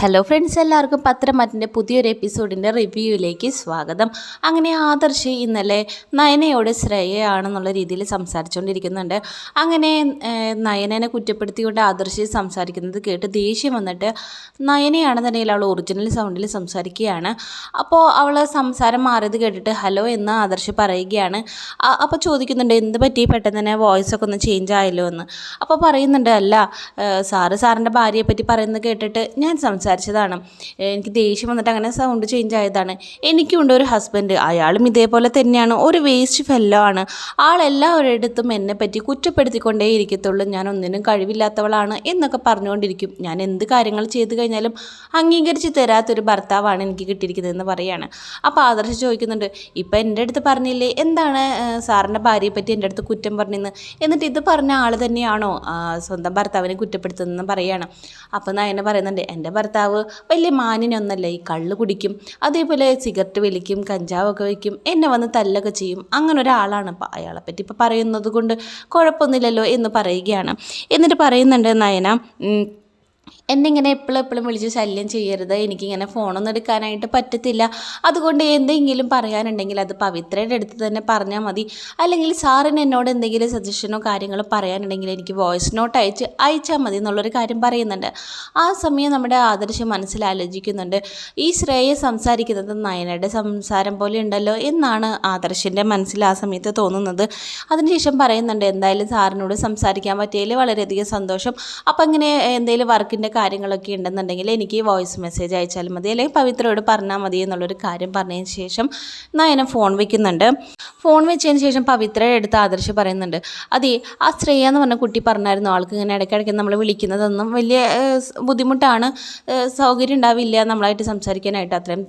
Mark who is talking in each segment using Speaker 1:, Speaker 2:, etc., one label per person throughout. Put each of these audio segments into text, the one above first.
Speaker 1: Hello friends എല്ലാവർക്കും പത്രമറ്റിന്റെ പുതിയൊരു എപ്പിസോഡിന്റെ റിവ്യൂയിലേക്ക് സ്വാഗതം. അങ്ങനെ ആദർശ് ഇന്നലെ നയനയോട് ശ്രേയയാണെന്നുള്ള രീതിയിൽ സംസാരിച്ചുകൊണ്ടിരിക്കുന്നുണ്ട്. അങ്ങനെ നയനനെ കുറ്റപ്പെടുത്തിക്കൊണ്ട് ആദർശ് സംസാരിക്കുന്നത് കേട്ട് ദേഷ്യം വന്നിട്ട് നയനയാണെന്നുണ്ടെങ്കിൽ അവൾ ഒറിജിനൽ സൗണ്ടിൽ സംസാരിക്കുകയാണ്. അപ്പോൾ അവൾ സംസാരം മാറിയത് കേട്ടിട്ട് ഹലോ എന്ന് ആദർശ് പറയുകയാണ്. അപ്പോൾ ചോദിക്കുന്നുണ്ട് എന്ത് പറ്റി? പെട്ടെന്ന് തന്നെ വോയിസ് ഒക്കെ ഒന്ന് ചേഞ്ച് ആയല്ലോ എന്ന്? അപ്പോൾ പറയുന്നുണ്ട് അല്ല സാറ് സാറിന്റെ ഭാര്യയെ പറ്റി പറയുന്നത് കേട്ടിട്ട് ഞാൻ സംസാരിച്ചതാണ്. എനിക്ക് ദേഷ്യം വന്നിട്ട് അങ്ങനെ സൗണ്ട് ചേഞ്ച് ആയതാണ്. എനിക്കുണ്ട് ഒരു ഹസ്ബൻഡ് അയാളും ഇതേപോലെ തന്നെയാണ്. ഒരു വേസ്റ്റ് ഫെല്ലോ ആണ്. ആളെല്ലാവരിടത്തും എന്നെ പറ്റി കുറ്റപ്പെടുത്തിക്കൊണ്ടേ ഇരിക്കത്തുള്ളൂ. ഞാൻ ഒന്നിനും കഴിവില്ലാത്തവളാണ് എന്നൊക്കെ പറഞ്ഞുകൊണ്ടിരിക്കും. ഞാൻ എന്ത് കാര്യങ്ങൾ ചെയ്തു കഴിഞ്ഞാലും അംഗീകരിച്ച് തരാത്തൊരു ഭർത്താവാണ് എനിക്ക് കിട്ടിയിരിക്കുന്നതെന്ന് പറയാണ്. അപ്പോൾ ആദർശ് ചോദിക്കുന്നുണ്ട് ഇപ്പം എന്റെ അടുത്ത് പറഞ്ഞില്ലേ? എന്താണ് സാറിന്റെ ഭാര്യയെ പറ്റി എന്റെ അടുത്ത് കുറ്റം പറഞ്ഞെന്ന്? എന്നിട്ട് ഇത് പറഞ്ഞ ആൾ തന്നെയാണോ സ്വന്തം ഭർത്താവിനെ കുറ്റപ്പെടുത്തുന്നതെന്ന് പറയാണ്. അപ്പോൾ നയന പറയുന്നുണ്ട് എന്റെ ഭർത്താവ് വലിയ മാനിനൊന്നല്ല ഈ കള്ള് കുടിക്കും അതേപോലെ സിഗരറ്റ് വലിക്കും കഞ്ചാവൊക്കെ വയ്ക്കും എന്നെ വന്ന് തല്ലൊക്കെ ചെയ്യും. അങ്ങനെ ഒരാളാണ് അപ്പോൾ അയാളെ പറ്റി ഇപ്പോൾ പറയുന്നത് കൊണ്ട് കുഴപ്പമൊന്നുമില്ലല്ലോ എന്ന് പറയുകയാണ്. എന്നിട്ട് പറയുന്നുണ്ട് നയന ഉം, എന്നെ ഇങ്ങനെ എപ്പോഴും എപ്പോഴും വിളിച്ച് ശല്യം ചെയ്യരുത്. എനിക്കിങ്ങനെ ഫോണൊന്നും എടുക്കാനായിട്ട് പറ്റത്തില്ല. അതുകൊണ്ട് എന്തെങ്കിലും പറയാനുണ്ടെങ്കിൽ അത് പവിത്രയുടെ അടുത്ത് തന്നെ പറഞ്ഞാൽ മതി. അല്ലെങ്കിൽ സാറിന് എന്നോട് എന്തെങ്കിലും സജഷനോ കാര്യങ്ങളോ പറയാനുണ്ടെങ്കിൽ എനിക്ക് വോയിസ് നോട്ട് അയച്ച് അയച്ചാൽ മതി എന്നുള്ളൊരു കാര്യം പറയുന്നുണ്ട്. ആ സമയം നമ്മുടെ ആദർശം മനസ്സിൽ ആലോചിക്കുന്നുണ്ട്. ഈ ശ്രേയ സംസാരിക്കുന്നത് നയനയുടെ സംസാരം പോലെ ഉണ്ടല്ലോ എന്നാണ് ആദർശിന്റെ മനസ്സിൽ ആ സമയത്ത് തോന്നുന്നത്. അതിനുശേഷം പറയുന്നുണ്ട് എന്തായാലും സാറിനോട് സംസാരിക്കാൻ പറ്റിയതിൽ വളരെയധികം സന്തോഷം. അപ്പം അങ്ങനെ എന്തെങ്കിലും വർക്കിന്റെ കാര്യങ്ങളൊക്കെ ഉണ്ടെന്നുണ്ടെങ്കിൽ എനിക്ക് വോയിസ് മെസ്സേജ് അയച്ചാൽ മതി. അല്ലെങ്കിൽ പവിത്രയോട് പറഞ്ഞാൽ മതി എന്നുള്ളൊരു കാര്യം പറഞ്ഞതിന് ശേഷം നയന ഫോൺ വയ്ക്കുന്നുണ്ട് ഫോൺ വെച്ചതിന് ശേഷം പവിത്രയുടെ അടുത്ത് ആദർശ് പറയുന്നുണ്ട് അതെ ആ ശ്രേയ എന്ന് പറഞ്ഞ കുട്ടി പറഞ്ഞായിരുന്നു ആൾക്ക് ഇങ്ങനെ ഇടയ്ക്കിടയ്ക്ക് നമ്മൾ വിളിക്കുന്നതൊന്നും വലിയ ബുദ്ധിമുട്ടാണ്. സൗകര്യം ഉണ്ടാവില്ല നമ്മളായിട്ട് സംസാരിക്കാനായിട്ട്. അത്രയും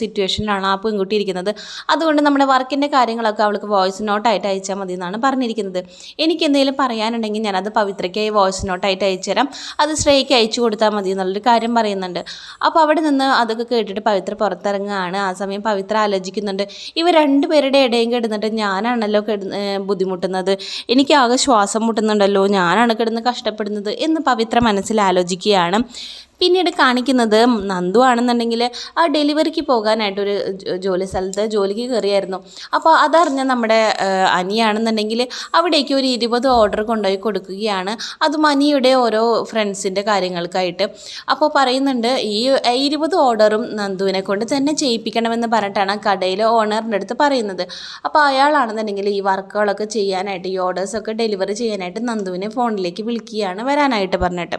Speaker 1: സിറ്റുവേഷനിലാണ് ആ പെൺകുട്ടി ഇരിക്കുന്നത്. അതുകൊണ്ട് നമ്മുടെ വർക്കിന്റെ കാര്യങ്ങളൊക്കെ അവൾക്ക് വോയിസ് നോട്ടായിട്ട് അയച്ചാൽ മതി എന്നാണ് പറഞ്ഞിരിക്കുന്നത്. എനിക്ക് എന്തെങ്കിലും പറയാനുണ്ടെങ്കിൽ ഞാനത് പവിത്രയ്ക്കായി വോയിസ് നോട്ടായിട്ട് അയച്ചു തരാം അത് ശ്രേയയ്ക്ക് അയച്ചു കൊടുത്താൽ മതി എന്നുള്ളൊരു കാര്യം പറയുന്നുണ്ട്. അപ്പോൾ അവിടെ നിന്ന് അതൊക്കെ കേട്ടിട്ട് പവിത്ര പുറത്തിറങ്ങുകയാണ്. ആ സമയം പവിത്ര ആലോചിക്കുന്നുണ്ട്. ഇവ രണ്ടുപേരുടെ ഇടയും കിടന്നിട്ട് ഞാനാണല്ലോ കിടന്ന് ബുദ്ധിമുട്ടുന്നത്. എനിക്കാകെ ശ്വാസം മുട്ടുന്നുണ്ടല്ലോ. ഞാനാണ് കിടന്ന് കഷ്ടപ്പെടുന്നത് എന്ന് പവിത്ര മനസ്സിൽ ആലോചിക്കുകയാണ്. പിന്നീട് കാണിക്കുന്നത് നന്ദു ആണെന്നുണ്ടെങ്കിൽ ആ ഡെലിവറിക്ക് പോകാനായിട്ടൊരു ജോലി സ്ഥലത്ത് ജോലിക്ക് കയറിയായിരുന്നു. അപ്പോൾ അതറിഞ്ഞ നമ്മുടെ അനിയാണെന്നുണ്ടെങ്കിൽ അവിടേക്ക് ഒരു ഇരുപത് ഓർഡർ കൊണ്ടുപോയി കൊടുക്കുകയാണ്. അതും അനിയുടെ ഓരോ ഫ്രണ്ട്സിന്റെ കാര്യങ്ങൾക്കായിട്ട്. അപ്പോൾ പറയുന്നുണ്ട് ഈ ഇരുപത് ഓർഡറും നന്ദുവിനെ കൊണ്ട് തന്നെ ചെയ്യിപ്പിക്കണമെന്ന് പറഞ്ഞിട്ടാണ് കടയിലെ ഓണറിന്റെ അടുത്ത് പറയുന്നത്. അപ്പോൾ അയാളാണെന്നുണ്ടെങ്കിൽ ഈ വർക്കുകളൊക്കെ ചെയ്യാനായിട്ട് ഈ ഓർഡേഴ്സൊക്കെ ഡെലിവറി ചെയ്യാനായിട്ട് നന്ദുവിനെ ഫോണിലേക്ക് വിളിക്കുകയാണ് വരാനായിട്ട് പറഞ്ഞിട്ട്.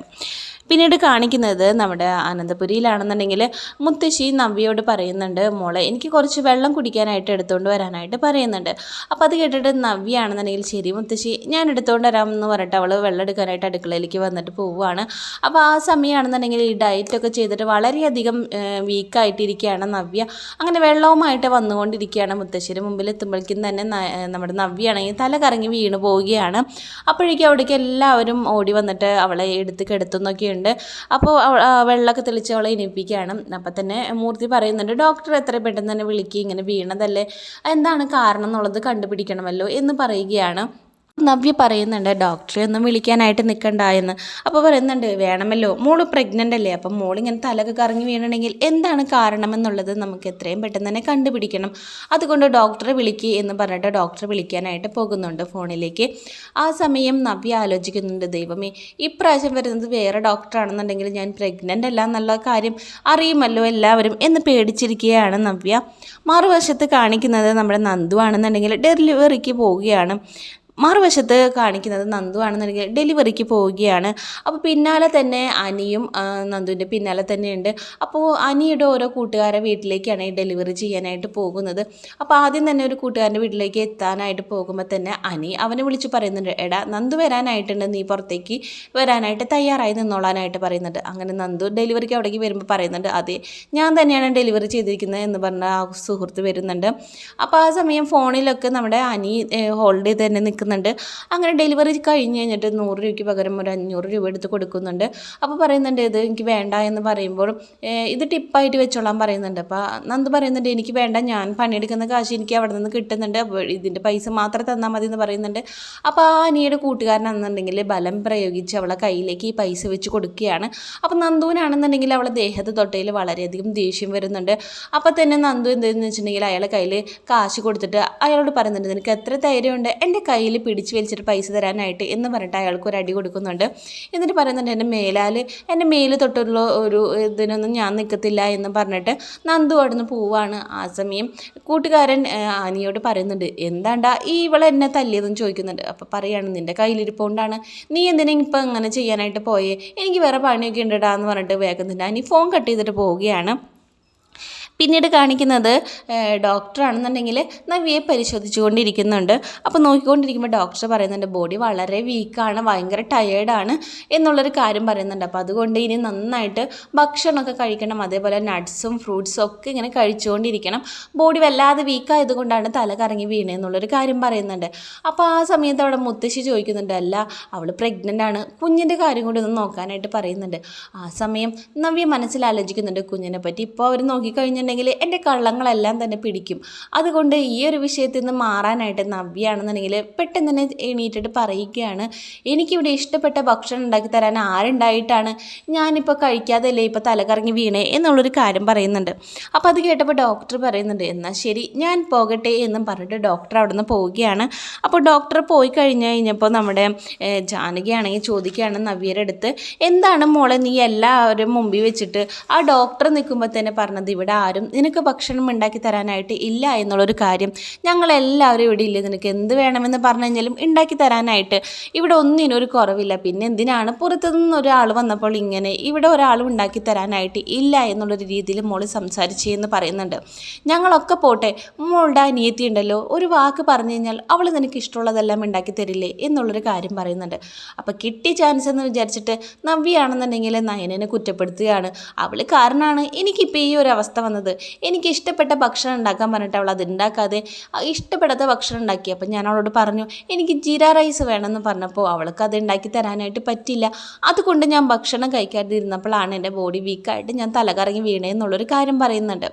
Speaker 1: പിന്നീട് കാണിക്കുന്നത് നമ്മുടെ അനന്തപുരിയിലാണെന്നുണ്ടെങ്കിൽ മുത്തശ്ശി നവ്യയോട് പറയുന്നുണ്ട് മോളെ എനിക്ക് കുറച്ച് വെള്ളം കുടിക്കാനായിട്ട് എടുത്തുകൊണ്ട് വരാനായിട്ട് പറയുന്നുണ്ട്. അപ്പോൾ അത് കേട്ടിട്ട് നവ്യ ആണെന്നുണ്ടെങ്കിൽ ശരി മുത്തശ്ശി ഞാൻ എടുത്തുകൊണ്ട് വരാമെന്ന് പറഞ്ഞിട്ട് അവൾ വെള്ളം എടുക്കാനായിട്ട് അടുക്കളയിലേക്ക് വന്നിട്ട് പോവുകയാണ്. അപ്പോൾ ആ സമയമാണെന്നുണ്ടെങ്കിൽ ഈ ഡയറ്റൊക്കെ ചെയ്തിട്ട് വളരെയധികം വീക്കായിട്ടിരിക്കുകയാണ് നവ്യ. അങ്ങനെ വെള്ളവുമായിട്ട് വന്നുകൊണ്ടിരിക്കുകയാണ് മുത്തശ്ശിയുടെ മുമ്പിൽ. എത്തുമ്പോഴേക്കും തന്നെ നമ്മുടെ നവ്യാണെങ്കിൽ തല കറങ്ങി വീണ് പോവുകയാണ്. അപ്പോഴേക്കും അവിടേക്ക് എല്ലാവരും ഓടി വന്നിട്ട് അവളെ എടുത്ത് കിടത്തുന്നൊക്കെയുണ്ട് അപ്പോൾ വെള്ളമൊക്കെ തെളിച്ച് അവളെ ഇനിപ്പിക്കുകയാണ് അപ്പം തന്നെ മൂർത്തി പറയുന്നുണ്ട് ഡോക്ടർ എത്ര പെട്ടെന്ന് തന്നെ വിളിക്കുക ഇങ്ങനെ വീണതല്ലേ? എന്താണ് കാരണം എന്നുള്ളത് കണ്ടുപിടിക്കണമല്ലോ എന്ന് പറയുകയാണ്. നവ്യ പറയുന്നുണ്ട് ഡോക്ടറെ ഒന്നും വിളിക്കാനായിട്ട് നിൽക്കണ്ട എന്ന്. അപ്പോൾ പറയുന്നുണ്ട് വേണമല്ലോ മോൾ പ്രഗ്നന്റ് അല്ലേ? അപ്പം മോളിങ്ങനെ തലക്ക് കറങ്ങി വീണണമെങ്കിൽ എന്താണ് കാരണമെന്നുള്ളത് നമുക്ക് എത്രയും പെട്ടെന്ന് തന്നെ കണ്ടുപിടിക്കണം. അതുകൊണ്ട് ഡോക്ടറെ വിളിക്കുക എന്ന് പറഞ്ഞിട്ട് ഡോക്ടറെ വിളിക്കാനായിട്ട് പോകുന്നുണ്ട് ഫോണിലേക്ക്. ആ സമയം നവ്യ ആലോചിക്കുന്നുണ്ട് ദൈവമേ ഇപ്രാവശ്യം വരുന്നത് വേറെ ഡോക്ടറാണെന്നുണ്ടെങ്കിൽ ഞാൻ പ്രഗ്നന്റ് അല്ല എന്നുള്ള കാര്യം അറിയുമല്ലോ എല്ലാവരും എന്ന് പേടിച്ചിരിക്കുകയാണ് നവ്യ. മറുവശത്ത് കാണിക്കുന്നത് നമ്മുടെ നന്ദു ആണെന്നുണ്ടെങ്കിൽ ഡെലിവറിക്ക് പോവുകയാണ്. മറുവശത്ത് കാണിക്കുന്നത് നന്ദു ആണെന്നുണ്ടെങ്കിൽ ഡെലിവറിക്ക് പോവുകയാണ്. അപ്പോൾ പിന്നാലെ തന്നെ അനിയും നന്ദുവിന്റെ പിന്നാലെ തന്നെയുണ്ട്. അപ്പോൾ അനിയുടെ ഓരോ കൂട്ടുകാരെ വീട്ടിലേക്കാണ് ഈ ഡെലിവറി ചെയ്യാനായിട്ട് പോകുന്നത്. അപ്പോൾ ആദ്യം തന്നെ ഒരു കൂട്ടുകാരന്റെ വീട്ടിലേക്ക് എത്താനായിട്ട് പോകുമ്പോൾ തന്നെ അനി അവനെ വിളിച്ച് പറയുന്നുണ്ട് എടാ നന്ദു വരാനായിട്ടുണ്ട്. നീ പുറത്തേക്ക് വരാനായിട്ട് തയ്യാറായി നിന്നോളാനായിട്ട് പറയുന്നുണ്ട്. അങ്ങനെ നന്ദു ഡെലിവറിക്ക് അവിടേക്ക് വരുമ്പോൾ പറയുന്നുണ്ട് അതെ ഞാൻ തന്നെയാണ് ഡെലിവറി ചെയ്തിരിക്കുന്നത് എന്ന് പറഞ്ഞ ആ സുഹൃത്ത് വരുന്നുണ്ട്. അപ്പോൾ ആ സമയം ഫോണിലൊക്കെ നമ്മുടെ അനി ഹോൾഡ് ചെയ്ത് തന്നെ നിൽക്കുന്നുണ്ട് നിൽക്കുന്നുണ്ട് അങ്ങനെ ഡെലിവറി കഴിഞ്ഞ് കഴിഞ്ഞിട്ട് നൂറ് രൂപയ്ക്ക് പകരം ഒരു അഞ്ഞൂറ് രൂപ എടുത്ത് കൊടുക്കുന്നുണ്ട്. അപ്പോൾ പറയുന്നുണ്ട് ഇത് എനിക്ക് വേണ്ട എന്ന് പറയുമ്പോൾ "ഏഹ് ഇത് ടിപ്പായിട്ട് വെച്ചോളാൻ പറയുന്നുണ്ട്. അപ്പോൾ നന്ദ് പറയുന്നുണ്ട് എനിക്ക് വേണ്ട ഞാൻ പണിയെടുക്കുന്ന കാശ് എനിക്ക് അവിടെ നിന്ന് കിട്ടുന്നുണ്ട്. ഇതിന്റെ പൈസ മാത്രം തന്നാൽ മതി എന്ന് പറയുന്നുണ്ട്. അപ്പോൾ ആ അനിയുടെ കൂട്ടുകാരനാണെന്നുണ്ടെങ്കിൽ ബലം പ്രയോഗിച്ച് അവളെ കയ്യിലേക്ക് ഈ പൈസ വെച്ച് കൊടുക്കുകയാണ്. അപ്പോൾ നന്ദുവിനാണെന്നുണ്ടെങ്കിൽ അവളെ ദേഹത്ത് തൊട്ടയിൽ വളരെയധികം ദേഷ്യം വരുന്നുണ്ട്. അപ്പോൾ തന്നെ നന്ദു എന്തെന്ന് വെച്ചിട്ടുണ്ടെങ്കിൽ അയാളെ കയ്യിൽ കാശ് കൊടുത്തിട്ട് അയാളോട് പറയുന്നുണ്ട് നിനക്ക് എത്ര ധൈര്യമുണ്ട്? എന്റെ കയ്യിൽ പിടിച്ച് വലിച്ചിട്ട് പൈസ തരാനായിട്ട് എന്ന് പറഞ്ഞിട്ട് അയാൾക്ക് ഒരു അടി കൊടുക്കുന്നുണ്ട്. എന്നിട്ട് പറയുന്നുണ്ട് എന്റെ മേലാൽ എന്റെ മേൽ തൊട്ടുള്ള ഒരു ഇതിനൊന്നും ഞാൻ നിൽക്കത്തില്ല എന്ന് പറഞ്ഞിട്ട് നന്ദു അവിടുന്ന് പോവാണ് ആ സമയം. കൂട്ടുകാരൻ ആനിയോട് പറയുന്നുണ്ട് എന്താണ്ടാ ഈ ഇവൾ എന്നെ തല്ലിയതെന്ന് ചോദിക്കുന്നുണ്ട്. അപ്പോൾ പറയാണ് നിന്റെ കയ്യിലിരിപ്പോണ്ടാണ്. നീ എന്തിനാ ഇപ്പം അങ്ങനെ ചെയ്യാനായിട്ട് പോയേ? എനിക്ക് വേറെ പണിയൊക്കെ ഉണ്ടടാ എന്ന് പറഞ്ഞിട്ട് വേഗം തന്നെ അനി ഫോൺ കട്ട് ചെയ്തിട്ട് പോവുകയാണ്. പിന്നീട് കാണിക്കുന്നത് ഡോക്ടറാണെന്നുണ്ടെങ്കിൽ നവ്യയെ പരിശോധിച്ചു കൊണ്ടിരിക്കുന്നുണ്ട് അപ്പോൾ നോക്കിക്കൊണ്ടിരിക്കുമ്പോൾ ഡോക്ടർ പറയുന്നുണ്ട് ബോഡി വളരെ വീക്കാണ് ഭയങ്കര ടയേർഡാണ് എന്നുള്ളൊരു കാര്യം പറയുന്നുണ്ട്. അപ്പോൾ അതുകൊണ്ട് ഇനി നന്നായിട്ട് ഭക്ഷണമൊക്കെ കഴിക്കണം അതേപോലെ നട്ട്സും ഫ്രൂട്ട്സും ഒക്കെ ഇങ്ങനെ കഴിച്ചുകൊണ്ടിരിക്കണം. ബോഡി വല്ലാതെ വീക്കായതുകൊണ്ടാണ് തല കറങ്ങി വീണെന്നുള്ളൊരു കാര്യം പറയുന്നുണ്ട്. അപ്പോൾ ആ സമയത്ത് അവിടെ മുത്തശ്ശി ചോദിക്കുന്നുണ്ട് അല്ല അവൾ പ്രഗ്നന്റ് ആണ്. കുഞ്ഞിന്റെ കാര്യം കൂടി ഒന്ന് നോക്കാനായിട്ട് പറയുന്നുണ്ട്. ആ സമയം നവ്യ മനസ്സിൽ ആലോചിക്കുന്നുണ്ട് കുഞ്ഞിനെ പറ്റി ഇപ്പോൾ അവർ നോക്കിക്കഴിഞ്ഞിട്ടുണ്ടെങ്കിൽ എന്റെ കള്ളങ്ങളെല്ലാം തന്നെ പിടിക്കും. അതുകൊണ്ട് ഈ ഒരു വിഷയത്തിൽ നിന്ന് മാറാനായിട്ട് നവ്യാണെന്നുണ്ടെങ്കിൽ പെട്ടെന്ന് തന്നെ എണീറ്റിട്ട് പറയുകയാണ്. എനിക്കിവിടെ ഇഷ്ടപ്പെട്ട ഭക്ഷണം ഉണ്ടാക്കി തരാൻ ആരുണ്ടായിട്ടാണ്? ഞാനിപ്പോൾ കഴിക്കാതല്ലേ ഇപ്പോൾ തലകറങ്ങി വീണേ എന്നുള്ളൊരു കാര്യം പറയുന്നുണ്ട്. അപ്പോൾ അത് കേട്ടപ്പോൾ ഡോക്ടർ പറയുന്നുണ്ട് എന്നാൽ ശരി ഞാൻ പോകട്ടെ എന്നും പറഞ്ഞിട്ട് ഡോക്ടർ അവിടെ നിന്ന് പോവുകയാണ്. അപ്പോൾ ഡോക്ടർ പോയി കഴിഞ്ഞ് കഴിഞ്ഞപ്പോൾ നമ്മുടെ ജാനകിയാണെങ്കിൽ ചോദിക്കുകയാണ് നവ്യയുടെ അടുത്ത് എന്താണ് മോളെ നീ എല്ലാവരും മുമ്പിൽ വെച്ചിട്ട്? ആ ഡോക്ടർ നിൽക്കുമ്പോൾ തന്നെ പറഞ്ഞത് ഇവിടെ നിനക്ക് ഭക്ഷണം ഉണ്ടാക്കി തരാനായിട്ട് ഇല്ല എന്നുള്ളൊരു കാര്യം ഞങ്ങളെല്ലാവരും ഇവിടെ ഇല്ലേ? നിനക്ക് എന്ത് വേണമെന്ന് പറഞ്ഞു കഴിഞ്ഞാലും ഉണ്ടാക്കി തരാനായിട്ട്. ഇവിടെ ഒന്നിനും ഒരു കുറവില്ല. പിന്നെ എന്തിനാണ് പുറത്തു നിന്ന് ഒരാൾ വന്നപ്പോൾ ഇങ്ങനെ ഇവിടെ ഒരാൾ ഉണ്ടാക്കി തരാനായിട്ട് ഇല്ല എന്നുള്ളൊരു രീതിയിൽ മോൾ സംസാരിച്ചു എന്ന് പറയുന്നുണ്ട്. ഞങ്ങളൊക്കെ പോട്ടെ മോളുടെ അനിയത്തി ഉണ്ടല്ലോ ഒരു വാക്ക് പറഞ്ഞു കഴിഞ്ഞാൽ അവൾ നിനക്ക് ഇഷ്ടമുള്ളതെല്ലാം ഉണ്ടാക്കി തരില്ലേ എന്നുള്ളൊരു കാര്യം പറയുന്നുണ്ട്. അപ്പോൾ കിട്ടി ചാൻസ് എന്ന് വിചാരിച്ചിട്ട് നവ്യാണെന്നുണ്ടെങ്കിൽ നയനെ കുറ്റപ്പെടുത്തുകയാണ്. അവൾ കാരണമാണ് എനിക്കിപ്പോൾ ഈ ഒരു അവസ്ഥ വന്നത്. എനിക്ക് ഇഷ്ടപ്പെട്ട ഭക്ഷണം ഉണ്ടാക്കാൻ പറഞ്ഞിട്ട് അവൾ അത് ഉണ്ടാക്കാതെ ഇഷ്ടപ്പെടാത്ത ഭക്ഷണം ഉണ്ടാക്കി. അപ്പം ഞാൻ അവളോട് പറഞ്ഞു എനിക്ക് ജീര റൈസ് വേണമെന്ന് പറഞ്ഞപ്പോൾ അവൾക്ക് അത് ഉണ്ടാക്കി തരാനായിട്ട് പറ്റില്ല അതുകൊണ്ട് ഞാൻ ഭക്ഷണം കഴിക്കാതിരുന്നപ്പോഴാണ് എന്റെ ബോഡി വീക്കായിട്ട് ഞാൻ തലകറങ്ങി വീണേന്നുള്ളൊരു കാര്യം പറയുന്നുണ്ട്.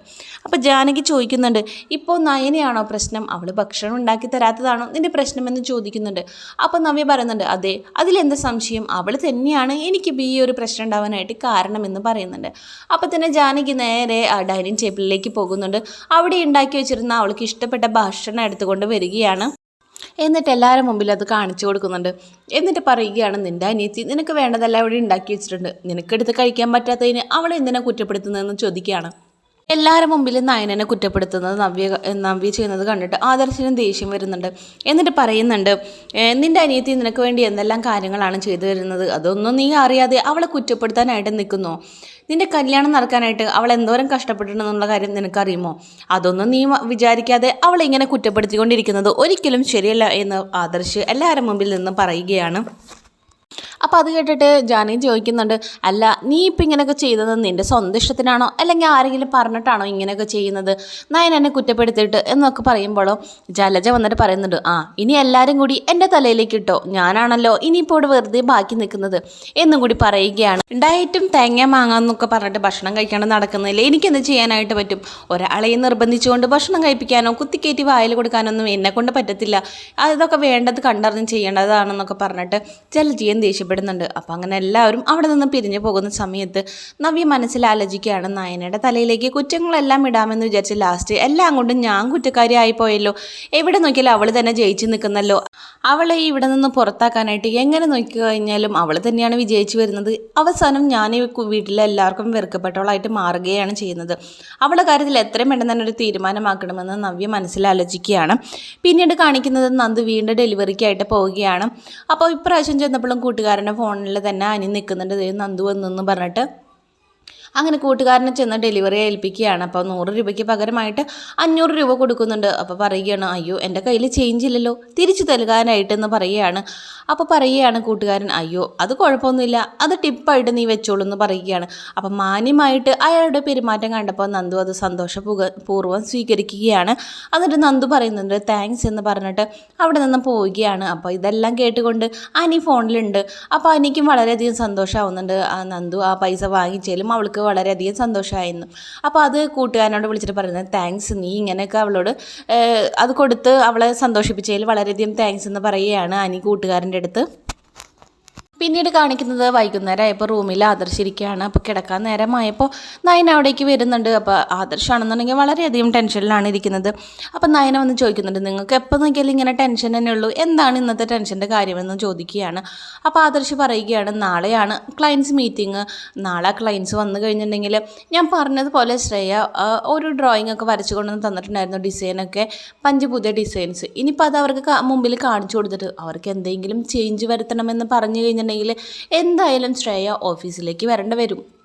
Speaker 1: അപ്പോൾ ജാനകി ചോദിക്കുന്നുണ്ട് ഇപ്പോൾ നയനയാണോ പ്രശ്നം? അവൾ ഭക്ഷണം ഉണ്ടാക്കി തരാത്തതാണോ? നിന്റെ പ്രശ്നമെന്ന് ചോദിക്കുന്നുണ്ട്. അപ്പോൾ നവ്യ പറയുന്നുണ്ട് അതെ അതിലെന്താ സംശയം? അവൾ തന്നെയാണ് എനിക്ക് ഈ ഒരു പ്രശ്നം ഉണ്ടാവാനായിട്ട് കാരണമെന്ന് പറയുന്നുണ്ട്. അപ്പോൾ തന്നെ ജാനകി നേരെ ഡൈനിങ് ടേബിളിലേക്ക് പോകുന്നുണ്ട്. അവിടെ ഉണ്ടാക്കി വെച്ചിരുന്ന അവൾക്ക് ഇഷ്ടപ്പെട്ട ഭക്ഷണം എടുത്തുകൊണ്ട് വരികയാണ്. എന്നിട്ട് എല്ലാവരും മുമ്പിൽ അത് കാണിച്ചു കൊടുക്കുന്നുണ്ട്. എന്നിട്ട് പറയുകയാണ് നിന്റെ അനിയത്തി നിനക്ക് വേണ്ടതെല്ലാം ഇവിടെ ഉണ്ടാക്കി വെച്ചിട്ടുണ്ട്. നിനക്കെടുത്ത് കഴിക്കാൻ പറ്റാത്തതിന് അവളെ എന്തിനാ കുറ്റപ്പെടുത്തുന്നതെന്ന് ചോദിക്കുകയാണ്. എല്ലാവരും മുമ്പിൽ നയനനെ കുറ്റപ്പെടുത്തുന്നത് നവ്യ നവ്യ ചെയ്യുന്നത് കണ്ടിട്ട് ആദർശനും ദേഷ്യം വരുന്നുണ്ട്. എന്നിട്ട് പറയുന്നുണ്ട് നിന്റെ അനിയത്തി നിനക്ക് വേണ്ടി എന്തെല്ലാം കാര്യങ്ങളാണ് ചെയ്തു വരുന്നത് അതൊന്നും നീ അറിയാതെ അവളെ കുറ്റപ്പെടുത്താനായിട്ട് നിൽക്കുന്നു? നിന്റെ കല്യാണം നടക്കാനായിട്ട് അവൾ എന്തോരം കഷ്ടപ്പെട്ടിട്ടുണ്ടെന്നുള്ള കാര്യം നിനക്കറിയുമോ? അതൊന്നും നീ വിചാരിക്കാതെ അവളെ ഇങ്ങനെ കുറ്റപ്പെടുത്തിക്കൊണ്ടിരിക്കുന്നത് ഒരിക്കലും ശരിയല്ല എന്ന് ആദർശ് എല്ലാവരും മുമ്പിൽ നിന്ന് പറയുകയാണ്. അപ്പോൾ അത് കേട്ടിട്ട് ജാനകി ചോദിക്കുന്നുണ്ട് അല്ല നീ ഇപ്പം ഇങ്ങനെയൊക്കെ ചെയ്തത് നിന്റെ സ്വന്തം ഇഷ്ടത്തിനാണോ? അല്ലെങ്കിൽ ആരെങ്കിലും പറഞ്ഞിട്ടാണോ ഇങ്ങനെയൊക്കെ ചെയ്യുന്നത്? നയൻ എന്നെ കുറ്റപ്പെടുത്തിയിട്ട് എന്നൊക്കെ പറയുമ്പോഴോ ജലജ വന്നിട്ട് പറയുന്നുണ്ട് ആ ഇനി എല്ലാവരും കൂടി എന്റെ തലയിലേക്ക് ഇട്ടോ. ഞാനാണല്ലോ ഇനിയിപ്പോൾ ഇവിടെ വെറുതെ ബാക്കി നിൽക്കുന്നത് എന്നും കൂടി പറയുകയാണ്. ഡയറ്റും തേങ്ങ മാങ്ങാന്നൊക്കെ പറഞ്ഞിട്ട് ഭക്ഷണം കഴിക്കാണ്ട് നടക്കുന്നില്ല എനിക്കെന്ത് ചെയ്യാനായിട്ട് പറ്റും? ഒരാളെയും നിർബന്ധിച്ചുകൊണ്ട് ഭക്ഷണം കഴിപ്പിക്കാനോ കുത്തിക്കയറ്റി വായിൽ കൊടുക്കാനൊന്നും എന്നെ കൊണ്ട് പറ്റത്തില്ല. അതൊക്കെ വേണ്ടത് കണ്ടറിഞ്ഞ് ചെയ്യേണ്ടതാണെന്നൊക്കെ പറഞ്ഞിട്ട് ജലജിയൻ ദേഷ്യപ്പെടുന്നുണ്ട് അപ്പോൾ അങ്ങനെ എല്ലാവരും അവിടെ നിന്ന് പിരിഞ്ഞു പോകുന്ന സമയത്ത് നവ്യ മനസ്സിൽ ആലോചിക്കുകയാണ് നയനയുടെ തലയിലേക്ക് കുറ്റങ്ങളെല്ലാം ഇടാമെന്ന് വിചാരിച്ച് ലാസ്റ്റ് എല്ലാം കൊണ്ടും ഞാൻ കുറ്റക്കാരി ആയിപ്പോയല്ലോ. എവിടെ നോക്കിയാലും അവൾ തന്നെ ജയിച്ചു നിൽക്കുന്നല്ലോ. അവളെ ഇവിടെ നിന്ന് പുറത്താക്കാനായിട്ട് എങ്ങനെ നോക്കി കഴിഞ്ഞാലും അവൾ തന്നെയാണ് വിജയിച്ചു വരുന്നത്. അവസാനം ഞാൻ ഈ വീട്ടിലെ എല്ലാവർക്കും വെറുക്കപ്പെട്ടവളായിട്ട് മാറുകയാണ് ചെയ്യുന്നത്. അവളുടെ കാര്യത്തിൽ എത്രയും പെട്ടെന്ന് തന്നെ ഒരു തീരുമാനമാക്കണമെന്ന് നവ്യ മനസ്സിലാലോചിക്കുകയാണ് പിന്നീട് കാണിക്കുന്നത് നന്ദു വീണ്ടും ഡെലിവറിക്കായിട്ട് പോവുകയാണ്. അപ്പോൾ ഇപ്രാവശ്യം ചെന്നപ്പോഴും കൂട്ടുകാരന്റെ ഫോണിൽ തന്നെ അനി നിൽക്കുന്നുണ്ട്. നന്ദു വന്നെന്ന് പറഞ്ഞിട്ട്. അങ്ങനെ കൂട്ടുകാരനെ ചെന്ന് ഡെലിവറി ഏൽപ്പിക്കുകയാണ്. അപ്പോൾ നൂറ് രൂപയ്ക്ക് പകരമായിട്ട് അഞ്ഞൂറ് രൂപ കൊടുക്കുന്നുണ്ട്. അപ്പോൾ പറയുകയാണ് അയ്യോ എന്റെ കയ്യിൽ ചേഞ്ച് ഇല്ലല്ലോ. തിരിച്ചു നൽകാനായിട്ടെന്ന് പറയുകയാണ്. അപ്പോൾ പറയുകയാണ് കൂട്ടുകാരൻ അയ്യോ അത് കുഴപ്പമൊന്നുമില്ല. അത് ടിപ്പായിട്ട് നീ വെച്ചോളൂ എന്ന് പറയുകയാണ്. അപ്പോൾ മാന്യമായിട്ട് അയാളുടെ പെരുമാറ്റം കണ്ടപ്പോൾ നന്ദു അത് സന്തോഷപൂർവം പൂർവം സ്വീകരിക്കുകയാണ്. എന്നിട്ട് നന്ദു പറയുന്നുണ്ട് താങ്ക്സ് എന്ന് പറഞ്ഞിട്ട് അവിടെ നിന്ന് പോവുകയാണ്. അപ്പോൾ ഇതെല്ലാം കേട്ടുകൊണ്ട് അനി ഫോണിലുണ്ട്. അപ്പോൾ അനിക്കും വളരെയധികം സന്തോഷമാവുന്നുണ്ട്. ആ നന്ദു ആ പൈസ വാങ്ങിച്ചാലും അവൾക്ക് വളരെയധികം സന്തോഷമായിരുന്നു. അപ്പോൾ അത് കൂട്ടുകാരനോട് വിളിച്ചിട്ട് പറയുന്നത് താങ്ക്സ് നീ ഇങ്ങനെയൊക്കെ അവളോട് അത് കൊടുത്ത് അവളെ സന്തോഷിപ്പിച്ചതിൽ വളരെയധികം താങ്ക്സ് എന്ന് പറയുകയാണ് അനി കൂട്ടുകാരന്റെ അടുത്ത്. പിന്നീട് കാണിക്കുന്നത് വൈകുന്നേരം ആയപ്പോൾ റൂമിൽ ആദർശിരിക്കുകയാണ് അപ്പോൾ കിടക്കാൻ നേരമായപ്പോൾ നയന അവിടേക്ക് വരുന്നുണ്ട്. അപ്പോൾ ആദർശാണെന്നുണ്ടെങ്കിൽ വളരെയധികം ടെൻഷനിലാണ് ഇരിക്കുന്നത്. അപ്പോൾ നയന വന്ന് ചോദിക്കുന്നുണ്ട് നിങ്ങൾക്ക് എപ്പോൾ നോക്കിയാലും ഇങ്ങനെ ടെൻഷൻ തന്നെ ഉള്ളൂ? എന്താണ് ഇന്നത്തെ ടെൻഷന്റെ കാര്യമെന്ന് ചോദിക്കുകയാണ്. അപ്പോൾ ആദർശ് പറയുകയാണ് നാളെയാണ് ക്ലയൻസ് മീറ്റിംഗ് നാളെ ക്ലയൻസ് വന്നു കഴിഞ്ഞിട്ടുണ്ടെങ്കിൽ ഞാൻ പറഞ്ഞതുപോലെ ശ്രേയ ഒരു ഡ്രോയിങ് ഒക്കെ വരച്ചു കൊണ്ടുവന്ന് തന്നിട്ടുണ്ടായിരുന്നു ഡിസൈനൊക്കെ പഞ്ച് പുതിയ ഡിസൈൻസ് ഇനിയിപ്പോൾ അത് അവർക്ക് മുമ്പിൽ കാണിച്ചു കൊടുത്തിട്ട് അവർക്ക് എന്തെങ്കിലും ചേഞ്ച് വരുത്തണമെന്ന് പറഞ്ഞു എന്തായാലും ശ്രേയ ഓഫീസിലേക്ക് വരേണ്ടി വരും.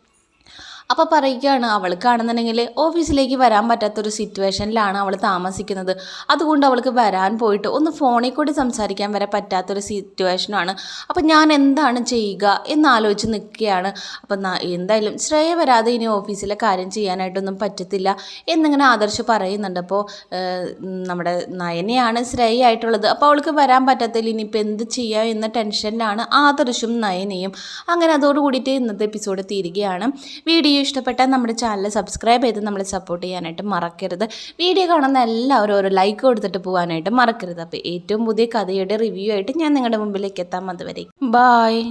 Speaker 1: അപ്പോൾ പറയുകയാണ് അവൾക്കാണെന്നുണ്ടെങ്കിൽ ഓഫീസിലേക്ക് വരാൻ പറ്റാത്തൊരു സിറ്റുവേഷനിലാണ് അവൾ താമസിക്കുന്നത്. അതുകൊണ്ട് അവൾക്ക് വരാൻ പോയിട്ട് ഒന്ന് ഫോണിൽ കൂടി സംസാരിക്കാൻ വരെ പറ്റാത്തൊരു സിറ്റുവേഷനാണ് അപ്പോൾ ഞാൻ എന്താണ് ചെയ്യുക? എന്നാലോചിച്ച് നിൽക്കുകയാണ്. അപ്പം എന്തായാലും ശ്രേയ വരാതെ ഇനി ഓഫീസിലെ കാര്യം ചെയ്യാനായിട്ടൊന്നും പറ്റത്തില്ല എന്നിങ്ങനെ ആദർശ് പറയുന്നുണ്ട്. അപ്പോൾ നമ്മുടെ നയനയാണ് ശ്രേയ ആയിട്ടുള്ളത് അപ്പോൾ അവൾക്ക് വരാൻ പറ്റാത്തതിൽ ഇനിയിപ്പോൾ എന്ത് ചെയ്യാം എന്ന ടെൻഷനിലാണ് ആദർശും നയനയും. അങ്ങനെ അതോടുകൂടിയിട്ട് ഇന്നത്തെ എപ്പിസോഡ് തീരുകയാണ്. വീഡിയോ ഇഷ്ടപ്പെട്ടാൽ നമ്മുടെ ചാനൽ സബ്സ്ക്രൈബ് ചെയ്ത് നമ്മളെ സപ്പോർട്ട് ചെയ്യാനായിട്ട് മറക്കരുത്. വീഡിയോ കാണുന്ന എല്ലാവരും ഒരു ലൈക്ക് കൊടുത്തിട്ട് പോകാനായിട്ട് മറക്കരുത്. അപ്പോൾ ഏറ്റവും പുതിയ കഥയുടെ റിവ്യൂ ആയിട്ട് ഞാൻ നിങ്ങളുടെ മുമ്പിലേക്ക് എത്താം. അതുവരെ ബായ്